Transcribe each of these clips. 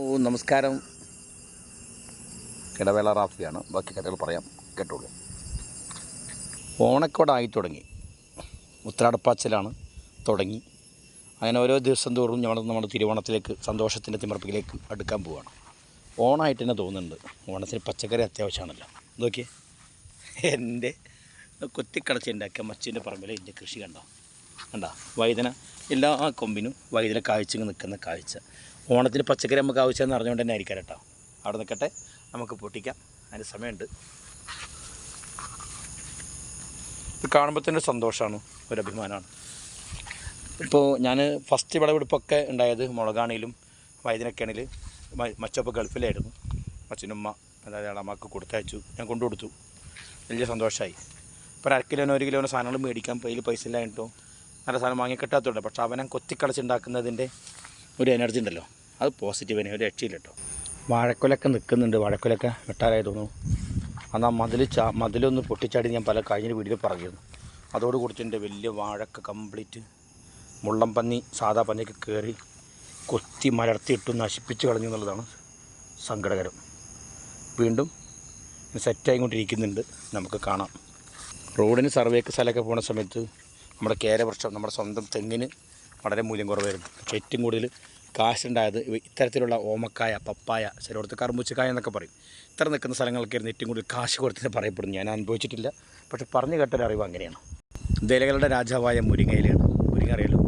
നമസ്കാരം. ഇടവേള റാഫിയാണ്. ബാക്കി കഥകൾ പറയാം. കേട്ടോളൂ. ഓണക്കോടായി തുടങ്ങി. ഉത്രാടപ്പാച്ചിലാണ് തുടങ്ങി. അങ്ങനെ ഓരോ ദിവസം തോറും നമ്മൾ നമ്മുടെ തിരുവോണത്തിലേക്ക് സന്തോഷത്തിന്റെ തിമർപ്പിലേക്ക് അടുക്കാൻ പോവുകയാണ് ഓണമായിട്ട് തന്നെ തോന്നുന്നുണ്ട്. ഓണത്തിന് പച്ചക്കറി അത്യാവശ്യമാണല്ലോ. നോക്കിയേ. എന്റെ കൊത്തിക്കളച്ച് ഉണ്ടാക്കിയ മച്ചിന്റെ പറമ്പിൽ എന്റെ കൃഷി കണ്ടോ? കണ്ടോ? വൈദന എല്ലാ കൊമ്പിനും വൈദന കാഴ്ച നിൽക്കുന്ന കാഴ്ച. ഓണത്തിന് പച്ചക്കറി നമുക്ക് ആവശ്യമെന്ന് അറിഞ്ഞുകൊണ്ട് തന്നെ ആയിരിക്കാം കേട്ടോ. അവിടെ നിൽക്കട്ടെ. നമുക്ക് പൊട്ടിക്കാം. അതിന് സമയമുണ്ട്. ഇത് കാണുമ്പോൾ തന്നെ സന്തോഷമാണ് ഒരു അഭിമാനമാണ്. ഇപ്പോൾ ഞാൻ ഫസ്റ്റ് വിളവെടുപ്പൊക്കെ ഉണ്ടായത് മുളകാണേലും വൈദ്യനൊക്കെയാണെങ്കിൽ മച്ചപ്പം ഗൾഫിലായിരുന്നു. അച്ഛനുമ്മ അതായത് അളമാക്ക് കൊടുത്തയച്ചു. ഞാൻ കൊണ്ടു കൊടുത്തു. വലിയ സന്തോഷമായി ഇപ്പോൾ അര കിലോനോ ഒരു കിലോനോ സാധനങ്ങൾ മേടിക്കാൻ കയ്യിൽ പൈസ ഇല്ലായിട്ടോ നല്ല സാധനം വാങ്ങി പക്ഷേ അവനെ കൊത്തിക്കളച്ചുണ്ടാക്കുന്നതിന്റെ ഒരു എനർജി ഉണ്ടല്ലോ. അത് പോസിറ്റീവ് തന്നെ ഒരു രക്ഷയില്ല കേട്ടോ വാഴക്കൊലൊക്കെ നിൽക്കുന്നുണ്ട് വാഴക്കൊലൊക്കെ വെട്ടാറായി തോന്നുന്നു. അന്ന് ആ മതിൽ ചാ മതിലൊന്ന് പൊട്ടിച്ചാടി ഞാൻ പല കഴിഞ്ഞ വീട്ടിൽ പറഞ്ഞിരുന്നു. അതോട് എന്റെ വലിയ വാഴക്ക കംപ്ലീറ്റ് മുള്ളം പന്നി സാധാ പന്നിയൊക്കെ കയറി കൊത്തി മലർത്തിയിട്ടു നശിപ്പിച്ച് കളഞ്ഞു എന്നുള്ളതാണ് സങ്കടകരം. വീണ്ടും സെറ്റായിക്കൊണ്ടിരിക്കുന്നുണ്ട്. നമുക്ക് കാണാം. റോഡിന് സർവേക്ക് സ്ഥലമൊക്കെ പോകുന്ന സമയത്ത് നമ്മുടെ കേരവൃക്ഷം നമ്മുടെ സ്വന്തം തെങ്ങിന് വളരെ മൂല്യം കുറവായിരുന്നു. ഏറ്റവും കൂടുതൽ കാശുണ്ടായത് ഇത്തരത്തിലുള്ള ഓമക്കായ പപ്പായ ചിലയിടത്ത് കറുമ്പൂച്ചക്കായ എന്നൊക്കെ പറയും. ഇത്ര നിൽക്കുന്ന സ്ഥലങ്ങൾക്കായിരുന്നു ഏറ്റവും കൂടുതൽ കാശ് കൊടുത്തിട്ട് പറയപ്പെടുന്നു. ഞാൻ അനുഭവിച്ചിട്ടില്ല. പക്ഷെ പറഞ്ഞു കേട്ടൊരു അറിവ് അങ്ങനെയാണ്. ഇലകളുടെ രാജാവായ മുരിങ്ങയിലാണ് മുരിങ്ങ അറിയാലോ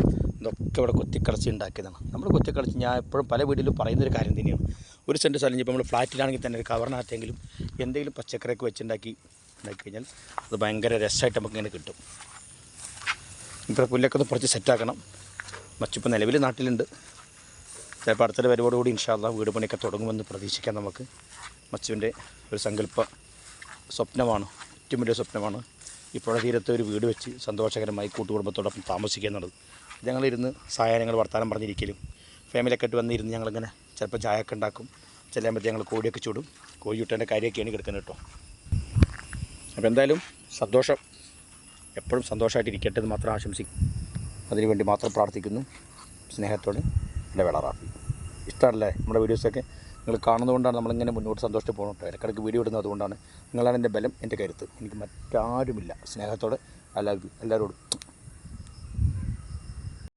ഇതൊക്കെ ഇവിടെ കൊത്തിക്കളച്ചി ഉണ്ടാക്കിയതാണ്. നമ്മൾ കൊത്തിക്കളച്ച് ഞാൻ എപ്പോഴും പല വീട്ടിലും പറയുന്നൊരു കാര്യം തന്നെയാണ്. ഒരു സെന്റ് സ്ഥലം ഇപ്പോൾ നമ്മൾ ഫ്ലാറ്റിലാണെങ്കിൽ തന്നെ ഒരു കവറിനകത്തെങ്കിലും എന്തെങ്കിലും പച്ചക്കറിയൊക്കെ വെച്ചുണ്ടാക്കി ഉണ്ടാക്കി കഴിഞ്ഞാൽ അത് ഭയങ്കര രസമായിട്ട് നമുക്ക് ഇങ്ങനെ കിട്ടും. ഇപ്പോൾ പുല്ലൊക്കെ ഒന്ന് കുറച്ച് സെറ്റാക്കണം മച്ചിപ്പോൾ നിലവിൽ നാട്ടിലുണ്ട്. ചിലപ്പോൾ അടുത്തൊരു വരവോടുകൂടി ഇൻഷാല്ല വീട് പണിയൊക്കെ തുടങ്ങുമെന്ന് പ്രതീക്ഷിക്കാം നമുക്ക്. മച്ചുവിന്റെ ഒരു സങ്കല്പ സ്വപ്നമാണ് ഏറ്റവും വലിയ സ്വപ്നമാണ് ഇപ്പോഴത്തെ തീരത്ത് ഒരു വീട് വെച്ച് സന്തോഷകരമായി കൂട്ടുകുടുംബത്തോടൊപ്പം താമസിക്കുക എന്നുള്ളത്. ഞങ്ങളിരുന്ന് സഹായങ്ങൾ വർത്തമാനം പറഞ്ഞിരിക്കലും ഫാമിലിയൊക്കെ ആയിട്ട് വന്നിരുന്ന് ഞങ്ങളിങ്ങനെ ചിലപ്പോൾ ചായ ഒക്കെ ഉണ്ടാക്കും ചെല്ലുമ്പോഴത്തെ ഞങ്ങൾ കോഴിയൊക്കെ ചൂടും കോഴി ചുട്ടേന്റെ കാര്യമൊക്കെയാണ് കിടക്കുന്നത് കേട്ടോ. അപ്പോൾ എന്തായാലും സന്തോഷം എപ്പോഴും സന്തോഷമായിട്ട് ഇരിക്കട്ടെ എന്ന് മാത്രം ആശംസിക്കും അതിനുവേണ്ടി മാത്രം പ്രാർത്ഥിക്കുന്നു. സ്നേഹത്തോടെ ഇടവേള റാഫി ഇഷ്ടമല്ലേ നമ്മുടെ വീഡിയോസൊക്കെ? നിങ്ങൾ കാണുന്നതുകൊണ്ടാണ് നമ്മളിങ്ങനെ മുന്നോട്ട് സന്തോഷത്തിൽ പോകുന്നത് കേട്ടോ. ഇടയ്ക്കിടയ്ക്ക് വീഡിയോ ഇടുന്നത് അതുകൊണ്ടാണ്. നിങ്ങളാണ് എന്റെ ബലം എന്റെ കരുത്ത്. എനിക്ക് മറ്റാരുമില്ല. സ്നേഹത്തോടെ ഐ ലവ് യു എല്ലാവരോടും